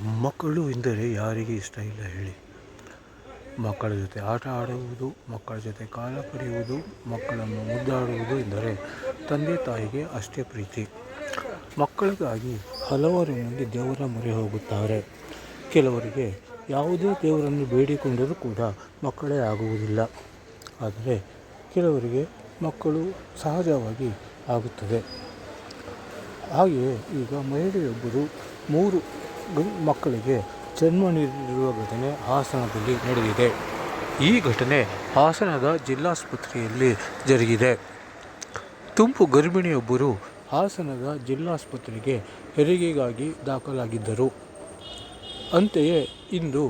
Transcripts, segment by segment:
ಮಕ್ಕಳು ಎಂದರೆ ಯಾರಿಗೆ ಇಷ್ಟ ಇಲ್ಲ ಹೇಳಿ. ಮಕ್ಕಳ ಜೊತೆ ಆಟ ಆಡುವುದು, ಮಕ್ಕಳ ಜೊತೆ ಕಾಲ ಕಳೆಯುವುದು, ಮಕ್ಕಳನ್ನು ಮುದ್ದಾಡುವುದು ಎಂದರೆ ತಂದೆ ತಾಯಿಗೆ ಅಷ್ಟೇ ಪ್ರೀತಿ. ಮಕ್ಕಳಿಗಾಗಿ ಹಲವಾರು ಮಂದಿ ದೇವರ ಮೊರೆ ಹೋಗುತ್ತಾರೆ. ಕೆಲವರಿಗೆ ಯಾವುದೇ ದೇವರನ್ನು ಬೇಡಿಕೊಂಡರೂ ಕೂಡ ಮಕ್ಕಳೇ ಆಗುವುದಿಲ್ಲ. ಆದರೆ ಕೆಲವರಿಗೆ ಮಕ್ಕಳು ಸಹಜವಾಗಿ ಆಗುತ್ತದೆ. ಹಾಗೆಯೇ ಈಗ ಮಹಿಳೆಯೊಬ್ಬರು ಮೂರು ಮಕ್ಕಳಿಗೆ ಜನ್ಮ ನೀಡಿರುವ ಘಟನೆ ಹಾಸನದಲ್ಲಿ ನಡೆದಿದೆ. ಈ ಘಟನೆ ಹಾಸನದ ಜಿಲ್ಲಾಸ್ಪತ್ರೆಯಲ್ಲಿ ಜರುಗಿದೆ. ತುಂಪು ಗರ್ಭಿಣಿಯೊಬ್ಬರು ಹಾಸನದ ಜಿಲ್ಲಾಸ್ಪತ್ರೆಗೆ ಹೆರಿಗೆಗಾಗಿ ದಾಖಲಾಗಿದ್ದರು. ಅಂತೆಯೇ ಇಂದು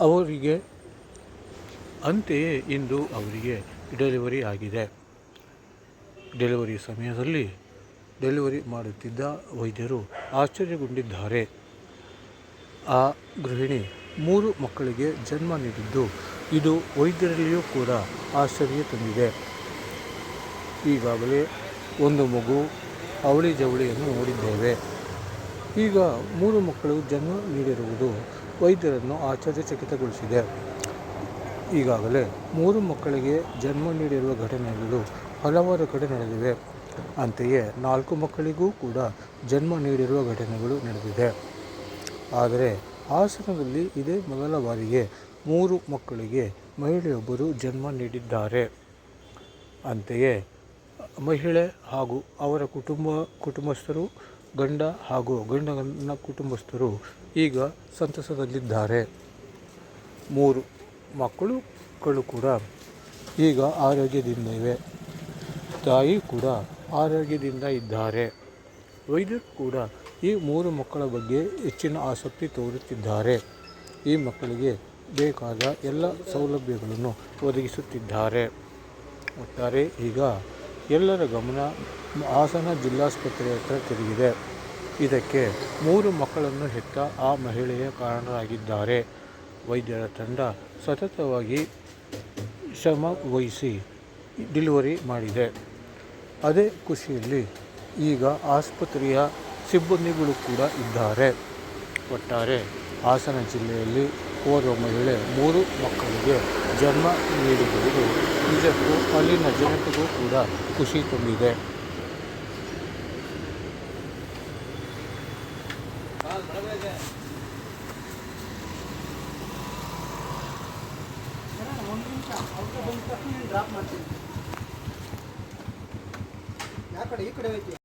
ಅವರಿಗೆ, ಅಂತೆಯೇ ಇಂದು ಅವರಿಗೆ ಡೆಲಿವರಿ ಆಗಿದೆ. ಡೆಲಿವರಿ ಸಮಯದಲ್ಲಿ ಡೆಲಿವರಿ ಮಾಡುತ್ತಿದ್ದ ವೈದ್ಯರು ಆಶ್ಚರ್ಯಗೊಂಡಿದ್ದಾರೆ. ಆ ಗೃಹಿಣಿ ಮೂರು ಮಕ್ಕಳಿಗೆ ಜನ್ಮ ನೀಡಿದ್ದು, ಇದು ವೈದ್ಯರಲ್ಲಿಯೂ ಕೂಡ ಆಶ್ಚರ್ಯ ತಂದಿದೆ. ಈಗಾಗಲೇ ಒಂದು ಮಗು ಅವಳಿ ಜವಳಿಯನ್ನು ನೋಡಿದ್ದೇವೆ. ಈಗ ಮೂರು ಮಕ್ಕಳು ಜನ್ಮ ನೀಡಿರುವುದು ವೈದ್ಯರನ್ನು ಆಶ್ಚರ್ಯಚಕಿತಗೊಳಿಸಿದೆ. ಈಗಾಗಲೇ ಮೂರು ಮಕ್ಕಳಿಗೆ ಜನ್ಮ ನೀಡಿರುವ ಘಟನೆಗಳು ಹಲವಾರು ಕಡೆ ನಡೆದಿವೆ. ಅಂತೆಯೇ ನಾಲ್ಕು ಮಕ್ಕಳಿಗೂ ಕೂಡ ಜನ್ಮ ನೀಡಿರುವ ಘಟನೆಗಳು ನಡೆದಿದೆ. ಆದರೆ ಹಾಸನದಲ್ಲಿ ಇದೇ ಮೊದಲ ಬಾರಿಗೆ ಮೂರು ಮಕ್ಕಳಿಗೆ ಮಹಿಳೆಯೊಬ್ಬರು ಜನ್ಮ ನೀಡಿದ್ದಾರೆ. ಅಂತೆಯೇ ಮಹಿಳೆ ಹಾಗೂ ಅವರ ಕುಟುಂಬ ಕುಟುಂಬಸ್ಥರು, ಗಂಡ ಹಾಗೂ ಗಂಡನ ಕುಟುಂಬಸ್ಥರು ಈಗ ಸಂತಸದಲ್ಲಿದ್ದಾರೆ. ಮೂರು ಮಕ್ಕಳುಗಳು ಕೂಡ ಈಗ ಆರೋಗ್ಯದಿಂದ ಇವೆ ತಾಯಿ ಕೂಡ ಆರೋಗ್ಯದಿಂದ ಇದ್ದಾರೆ. ವೈದ್ಯರು ಕೂಡ ಈ ಮೂರು ಮಕ್ಕಳ ಬಗ್ಗೆ ಹೆಚ್ಚಿನ ಆಸಕ್ತಿ ತೋರುತ್ತಿದ್ದಾರೆ. ಈ ಮಕ್ಕಳಿಗೆ ಬೇಕಾದ ಎಲ್ಲ ಸೌಲಭ್ಯಗಳನ್ನು ಒದಗಿಸುತ್ತಿದ್ದಾರೆ. ಒಟ್ಟಾರೆ ಈಗ ಎಲ್ಲರ ಗಮನ ಹಾಸನ ಜಿಲ್ಲಾಸ್ಪತ್ರೆ ಹತ್ರ ತಿರುಗಿದೆ. ಇದಕ್ಕೆ ಮೂರು ಮಕ್ಕಳನ್ನು ಹೆತ್ತ ಆ ಮಹಿಳೆಯ ಕಾರಣರಾಗಿದ್ದಾರೆ. ವೈದ್ಯರ ತಂಡ ಸತತವಾಗಿ ಶ್ರಮ ವಹಿಸಿ ಡೆಲಿವರಿ ಮಾಡಿದೆ. ಅದೇ ಖುಷಿಯಲ್ಲಿ ಈಗ ಆಸ್ಪತ್ರೆಯ ಸಿಬ್ಬಂದಿಗಳು ಕೂಡ ಇದ್ದಾರೆ. ಒಟ್ಟಾರೆ ಹಾಸನ ಜಿಲ್ಲೆಯಲ್ಲಿ ಓರ್ವ ಮಹಿಳೆ ಮೂರು ಮಕ್ಕಳಿಗೆ ಜನ್ಮ ನೀಡಿರುವುದು ನಿಜಕ್ಕೂ ಅಲ್ಲಿನ ಜನತೆಗೂ ಕೂಡ ಖುಷಿ ತುಂಬಿದೆ ಡ್ರಾಪ್ ಕಡೆ ಈ ಕಡೆ ಐತಿ